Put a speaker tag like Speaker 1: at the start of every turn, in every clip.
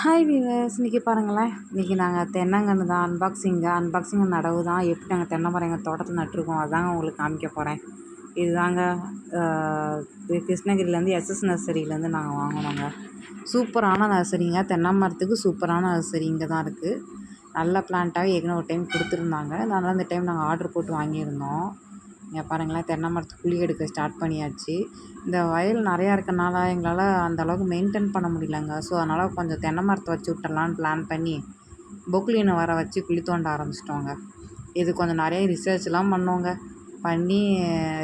Speaker 1: Hi viewers இன்றைக்கி பாருங்களேன். இன்றைக்கி நாங்கள் தென்னங்கன்று தான் அன்பாக்சிங்க அன்பாக்சிங் நடவு தான். எப்படி நாங்கள் தென்னை மரம் எங்கள் தோட்டத்தில் நட்டுருக்கோம் அதாங்க உங்களுக்கு காமிக்க போகிறேன் இதுதாங்க இது கிருஷ்ணகிரிலேருந்து எஸ்எஸ் நர்சரியிலேருந்து நாங்கள் வாங்கினோங்க. சூப்பரான நர்சரிங்க. தென்னை மரத்துக்கு சூப்பரான நர்சரி இங்கே தான் இருக்குது நல்ல பிளான்ட்டாகவே ஏற்கனவே ஒரு டைம் கொடுத்துருந்தாங்க. அதனால் இந்த டைம் நாங்கள் ஆர்டர் போட்டு வாங்கியிருந்தோம். இங்கே பாருங்களேன் தென்னை மரத்துக்கு குழி எடுக்க ஸ்டார்ட் பண்ணியாச்சு. இந்த வயல் நிறையா இருக்கனால எங்களால் அந்தளவுக்கு மெயின்டைன் பண்ண முடியலங்க. ஸோ அதனால் கொஞ்சம் தென்னை மரத்தை வச்சு விட்டுறலான்னு பிளான் பண்ணி பொக்லீனை வர வச்சு குழி தோண்ட ஆரம்பிச்சிட்டோங்க. இது கொஞ்சம் நிறைய ரிசர்ச்லாம் பண்ணோங்க. பண்ணி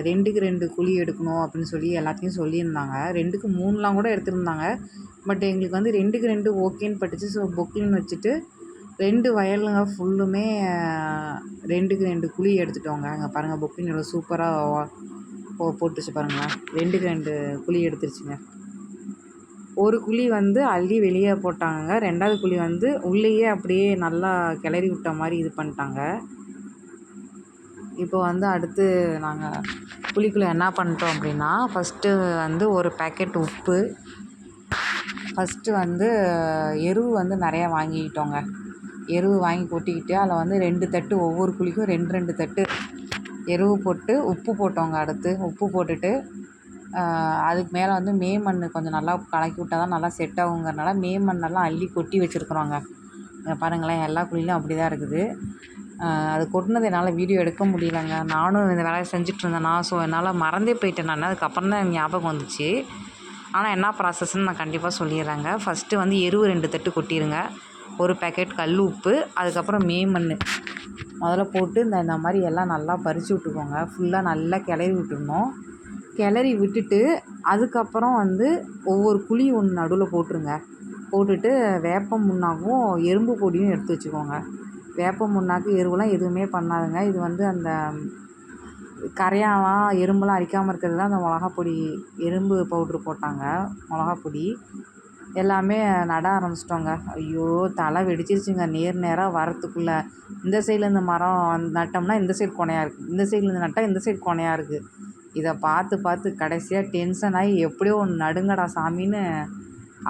Speaker 1: ரெண்டுக்கு ரெண்டு குழி எடுக்கணும் அப்படின்னு சொல்லி எல்லாத்தையும் சொல்லியிருந்தாங்க. ரெண்டுக்கு மூணுலாம் கூட எடுத்திருந்தாங்க. பட் எங்களுக்கு வந்து ரெண்டுக்கு ரெண்டு ஓகேன்னு பட்டுச்சு. ஸோ பொக்லின் வச்சுட்டு ரெண்டு வயலுங்க ஃபுல்லுமே ரெண்டுக்கு ரெண்டு குழி எடுத்துட்டோங்க. அங்கே பாருங்கள் பொக்லின் எவ்வளோ சூப்பராக போ போட்டுச்சு பாருங்களேன் ரெண்டுக்கு ரெண்டு குழி எடுத்துருச்சுங்க. ஒரு குழி வந்து அள்ளி வெளியே போட்டாங்க ரெண்டாவது குழி வந்து உள்ளேயே அப்படியே நல்லா கிளறி விட்ட மாதிரி இது பண்ணிட்டாங்க. இப்போ வந்து அடுத்து நாங்கள் குழிக்குள்ளே என்ன பண்ணிட்டோம் அப்படின்னா ஃபஸ்ட்டு வந்து ஒரு பேக்கெட் உப்பு ஃபஸ்ட்டு வந்து எரு வந்து நிறையா வாங்கிக்கிட்டோங்க எரு வாங்கி கொட்டிக்கிட்டு அதில் வந்து ரெண்டு தட்டு ஒவ்வொரு குழிக்கும் ரெண்டு ரெண்டு தட்டு எருவு போட்டு உப்பு போட்டோங்க அடுத்து. உப்பு போட்டுட்டு அதுக்கு மேலே வந்து மே மண் கொஞ்சம் நல்லா கலக்கி விட்டா தான் நல்லா செட் ஆகுங்கிறனால மே மண்ணெல்லாம் அள்ளி கொட்டி வச்சுருக்குறோங்க. இங்கே பாருங்களேன் எல்லா குழியிலும் அப்படி தான் இருக்குது அது கொட்டினது என்னால் வீடியோ எடுக்க முடியலங்க. நானும் இந்த வேலையை செஞ்சுட்டு இருந்தேன்னா ஸோ என்னால் மறந்தே போயிட்டேன் நான். அதுக்கப்புறம் தான் ஞாபகம் வந்துச்சு. ஆனால் என்ன ப்ராசஸ்ன்னு நான் கண்டிப்பாக சொல்லிடுறேங்க. ஃபஸ்ட்டு வந்து எருவு ரெண்டு தட்டு கொட்டிடுங்க ஒரு பேக்கெட் கல் உப்பு அதுக்கப்புறம் மே மண். முதல்ல போட்டு இந்த இந்த மாதிரி எல்லாம் நல்லா பறித்து விட்டுக்கோங்க. ஃபுல்லாக நல்லா கிளறி விட்டுருணும் கிளறி விட்டுட்டு அதுக்கப்புறம் வந்து ஒவ்வொரு குழி ஒன்று நடுவில் போட்டுருங்க. போட்டுட்டு வேப்ப முன்னாக்கும் எறும்பு பொடியும் எடுத்து வச்சுக்கோங்க. வேப்ப முன்னாக்கு எறும்புலாம் எதுவுமே பண்ணாதுங்க. இது வந்து அந்த கரையாலாம் எறும்புலாம் அரிக்காமல் இருக்கிறது தான் அந்த மிளகா பொடி எறும்பு பவுட்ரு போட்டாங்க மிளகா பொடி எல்லாமே நட ஆரம்பிச்சிட்டோங்க. ஐயோ தலை வெடிச்சிருச்சுங்க. நேர் நேராக வரத்துக்குள்ளே. இந்த சைட்லேருந்து மரம் நட்டோம்னா இந்த சைடு கொனையாக இருக்குது இந்த சைட்லேருந்து நட்டால் இந்த சைடு கொனையாக இருக்குது இதை பார்த்து பார்த்து கடைசியாக டென்ஷன் ஆகி எப்படியோ ஒன்று நடுங்கடா சாமின்னு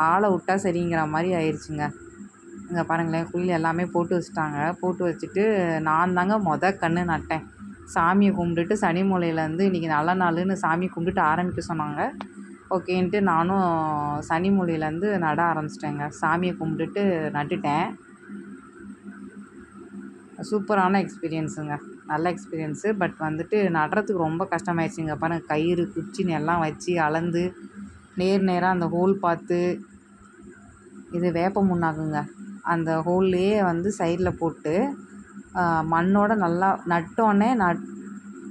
Speaker 1: ஆளை விட்டா சரிங்கிற மாதிரி ஆயிடுச்சுங்க இங்கே பாருங்களேன் குயில் எல்லாமே போட்டு வச்சுட்டாங்க. போட்டு வச்சுட்டு நான் தாங்க மொத கன்று நட்டேன். சாமியை கும்பிட்டுட்டு சனி மூலையிலேருந்து இன்றைக்கி நல்ல நாளுன்னு சாமி கும்பிட்டுட்டு ஆரம்பிக்க சொன்னாங்க. ஓகேன்ட்டு நானும் சனி மூலையிலேருந்து நட ஆரம்பிச்சிட்டேங்க. சாமியை கும்பிட்டுட்டு நட்டுட்டேன். சூப்பரான எக்ஸ்பீரியன்ஸுங்க. நல்ல எக்ஸ்பீரியன்ஸு. பட் வந்துட்டு நடுறதுக்கு ரொம்ப கஷ்டமாயிடுச்சுங்க. பாருங்கள் கயிறு குச்சின்னு எல்லாம் வச்சு அளந்து நேர் நேராக அந்த ஹோல் பார்த்து இது வேப்ப முன்னாகுங்க. அந்த ஹோல்லையே வந்து சைடில் போட்டு மண்ணோட நல்லா நட்டோடனே நட்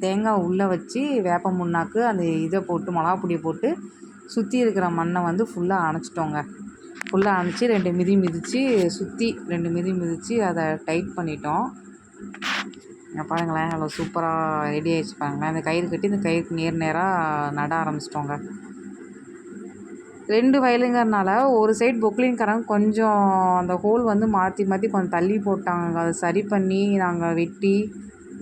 Speaker 1: தேங்காய் உள்ளே வச்சு வேப்ப முன்னாக்கு அந்த இதை போட்டு மிளகா பொடியை போட்டு சுற்றி இருக்கிற மண்ணை வந்து ஃபுல்லாக அணைச்சிட்டோங்க. ஃபுல்லாக அணைச்சி ரெண்டு மிதி மிதித்து சுற்றி ரெண்டு மிதி மிதித்து அதை டைட் பண்ணிட்டோம். பாருங்களேன் அவ்வளோ சூப்பராக ரெடி ஆகிடுச்சு பாருங்களேன். இந்த கயிறு கட்டி இந்த கயிறுக்கு நேர் நேராக நட ஆரம்பிச்சிட்டோங்க. ரெண்டு வயலுங்கிறனால ஒரு சைடு பொக்லின்காரங்க கொஞ்சம் அந்த ஹோல் வந்து மாற்றி மாற்றி கொஞ்சம் தள்ளி போட்டாங்க. அதை சரி பண்ணி நாங்கள் வெட்டி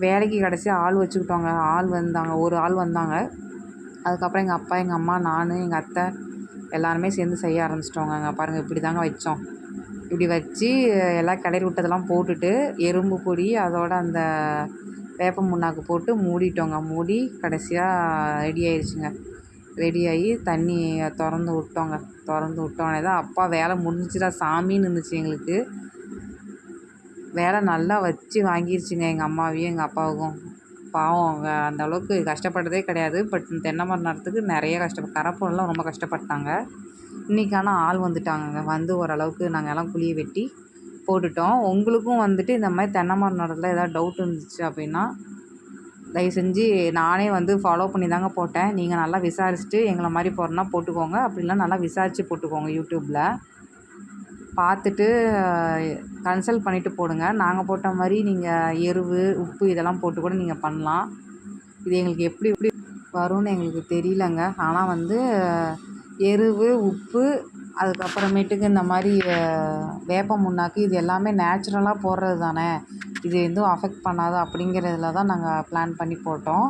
Speaker 1: வேலைக்கு கடைசியாக ஆள் வச்சுக்கிட்டோங்க. ஆள் வந்தாங்க ஒரு ஆள் வந்தாங்க. அதுக்கப்புறம் எங்கள் அப்பா எங்கள் அம்மா நான் எங்கள் அத்தை எல்லாருமே சேர்ந்து செய்ய ஆரம்பிச்சிட்டோங்க. அங்கே பாருங்கள் இப்படி தாங்க வச்சோம். இப்படி வச்சு எல்லாம் கிளறி விட்டதெல்லாம் போட்டுட்டு எறும்பு பொடி அதோட அந்த வேப்ப முன்னாக்கு போட்டு மூடிட்டோங்க. மூடி கடைசியாக ரெடி ஆயிடுச்சுங்க ரெடி ஆகி தண்ணி திறந்து விட்டோங்க. திறந்து விட்டோன்னே தான் அப்பா வேலை முடிஞ்சிச்சுடா சாமின்னு இருந்துச்சு எங்களுக்கு. வேலை நல்லா வச்சு வாங்கிருச்சுங்க எங்கள் அம்மாவையும் எங்கள் அப்பாவுக்கும். பாவம் அவங்க அந்த அளவுக்கு கஷ்டப்பட்டதே கிடையாது. பட் தென்னை மரம் நடுறதுக்கு நிறைய கஷ்டப்பட்டு கரப்பொருள்லாம் ரொம்ப கஷ்டப்பட்டாங்க. இன்றைக்கி ஆனால் ஆள் வந்துட்டாங்கங்க. வந்து ஓரளவுக்கு நாங்கள் எல்லாம் குழியை வெட்டி போட்டுட்டோம். உங்களுக்கும் வந்துட்டு இந்த மாதிரி தென்னை மரம் நடுறதுல ஏதாவது டவுட் இருந்துச்சு அப்படின்னா தயவு செஞ்சு நானே வந்து ஃபாலோ பண்ணி தாங்க போட்டேன். நீங்கள் நல்லா விசாரிச்சுட்டு எங்களை மாதிரி போகிறோன்னா போட்டுக்கோங்க. அப்படிலாம் நல்லா விசாரித்து போட்டுக்கோங்க யூடியூப்பில் பார்த்துட்டு கன்சல்ட் பண்ணிவிட்டு போடுங்க. நாங்கள் போட்ட மாதிரி நீங்கள் எருவு உப்பு இதெல்லாம் போட்டு கூட நீங்கள் பண்ணலாம். இது எங்களுக்கு எப்படி எப்படி வரும்னு எங்களுக்கு தெரியலங்க. ஆனால் வந்து எருவு உப்பு அதுக்கப்புறமேட்டுக்கு இந்த மாதிரி வேப்ப முன்னாக்கு இது எல்லாமே நேச்சுரலாக போடுறது தானே. இது எதுவும் அஃபெக்ட் பண்ணாது அப்படிங்கிறதுல தான் நாங்கள் பிளான் பண்ணி போட்டோம்.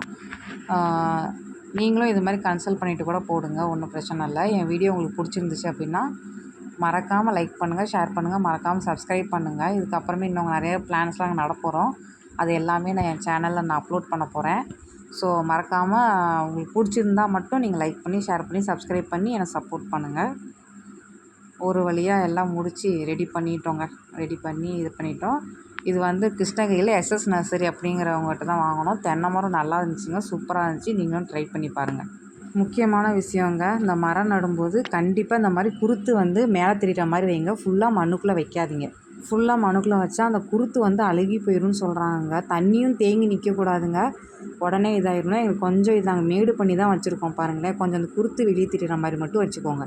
Speaker 1: நீங்களும் இது மாதிரி கன்சல்ட் பண்ணிவிட்டு கூட போடுங்க. ஒன்றும் பிரச்சனை இல்லை. என் வீடியோ உங்களுக்கு பிடிச்சிருந்துச்சு அப்படின்னா மறக்காமல் லைக் பண்ணுங்கள் ஷேர் பண்ணுங்கள் மறக்காமல் சப்ஸ்கிரைப் பண்ணுங்கள் இதுக்கப்புறமே இன்னும் நிறைய பிளான்ஸ்லாம் நட போகிறோம் அது எல்லாமே நான் என் சேனலில் நான் அப்லோட் பண்ண போகிறேன் ஸோ மறக்காமல் உங்களுக்கு பிடிச்சிருந்தா மட்டும் நீங்கள் லைக் பண்ணி ஷேர் பண்ணி சப்ஸ்கிரைப் பண்ணி என்னை சப்போர்ட் பண்ணுங்கள் ஒரு வழியாக எல்லாம் முடித்து ரெடி பண்ணிட்டோங்க. ரெடி பண்ணி இது பண்ணிட்டோம். இது வந்து கிருஷ்ணகிரியில் எஸ்எஸ் நர்சரி அப்படிங்கிறவங்ககிட்ட தான் வாங்கினோம் தென்னை மரம் நல்லா இருந்துச்சுங்க. சூப்பராக இருந்துச்சு. நீங்களும் ட்ரை பண்ணி பாருங்கள் முக்கியமான விஷயங்க. இந்த மரம் நடும்போது கண்டிப்பாக இந்த மாதிரி குருத்து வந்து மேலே தெரிகிற மாதிரி வைங்க. ஃபுல்லாக மண்ணுக்குள்ளே வைக்காதீங்க. ஃபுல்லாக மண்ணுக்குள்ளே வச்சா அந்த குருத்து வந்து அழுகி போயிடும்னு சொல்கிறாங்க தண்ணியும் தேங்கி நிற்கக்கூடாதுங்க உடனே இதாயிரும்னா எங்களுக்கு கொஞ்சம் இதாங்க. மேடு பண்ணி தான் வச்சுருக்கோம் பாருங்களேன். கொஞ்சம் அந்த குருத்து வெளியே தெரிகிற மாதிரி மட்டும் வச்சுக்கோங்க.